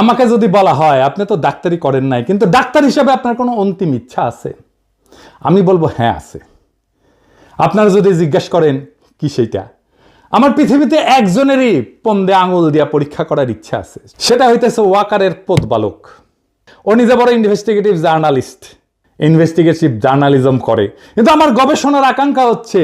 আমাকে যদি বলা হয়, আপনি তো ডাক্তারি করেন নাই, কিন্তু ডাক্তার হিসাবে আপনার কোনো অন্তিম ইচ্ছা আছে? আমি বলব হ্যাঁ আছে। আপনারা যদি জিজ্ঞেস করেন, কি সেইটা আমার পৃথিবীতে একজনেরই পন্দে আঙুল দিয়া পরীক্ষা করার ইচ্ছা আছে। সেটা হইতেছে ওয়াকারের বালক ও নিজে বড় ইনভেস্টিগেটিভ জার্নালিস্ট ইনভেস্টিগেটিভ জার্নালিজম করে। কিন্তু আমার গবেষণার আকাঙ্ক্ষা হচ্ছে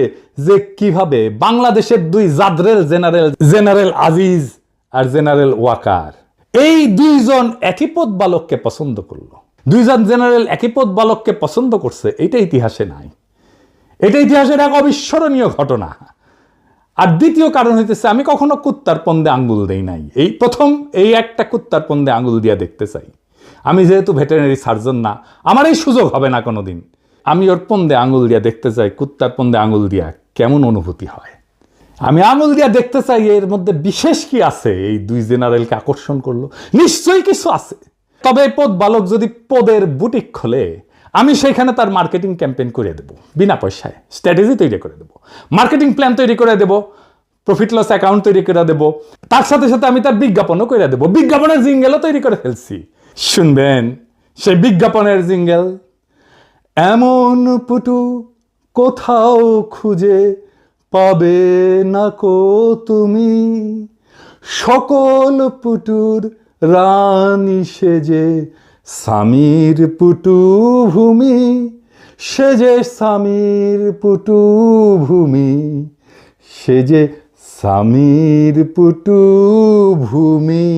যে কীভাবে বাংলাদেশের দুই জাদরেল জেনারেল জেনারেল আজিজ আর জেনারেল ওয়াকার। এই দুইজন একই পদ বালককে পছন্দ করল। দুইজন জেনারেল একই পদ বালককে পছন্দ করছে এটা ইতিহাসে নাই। এটা ইতিহাসের এক অবিস্মরণীয় ঘটনা। আর দ্বিতীয় কারণ হইতেছে, আমি কখনো কুত্তার পন্দে আঙ্গুল দেই নাই। এই প্রথম, এই একটা কুত্তার পন্দে আঙ্গুল দিয়া দেখতে চাই। আমি যেহেতু ভেটেরিনারি সার্জন না, আমার এই সুযোগ হবে না কোনোদিন। আমি ওর পন্দে আঙ্গুল দিয়া দেখতে চাই, কুত্তার পন্দে আঙ্গুল দিয়া কেমন অনুভূতি হয়। আমি আঙুল দিয়া দেখতে চাই এর মধ্যে বিশেষ কি আছে? এই দুই জেনারেলকে আকর্ষণ করল। নিশ্চয়ই কিছু আছে। তবে এই পদ বালক যদি পদের বুটিক খোলে, আমি সেখানে তার মার্কেটিং ক্যাম্পেইন করে দেব, বিনা পয়সায়। স্ট্র্যাটেজি তৈরি করে দেব। মার্কেটিং প্ল্যান তৈরি করে দেব। প্রফিট লস অ্যাকাউন্ট তৈরি করে দেব। তার সাথে সাথে আমি তার বিজ্ঞাপনও করে দেব। বিজ্ঞাপনের জিঙ্গেলও তৈরি করে ফেলছি। শুনবেন, সেই বিজ্ঞাপনের জিঙ্গেল এমন পুটু কোথাও খুঁজে পাবে না কো তুমি। সকল পুটুর রানী সেজে স্বামীর পুটু ভূমি, সেজে স্বামীর পুটু ভূমি, সেজে স্বামীর পুটু ভূমি।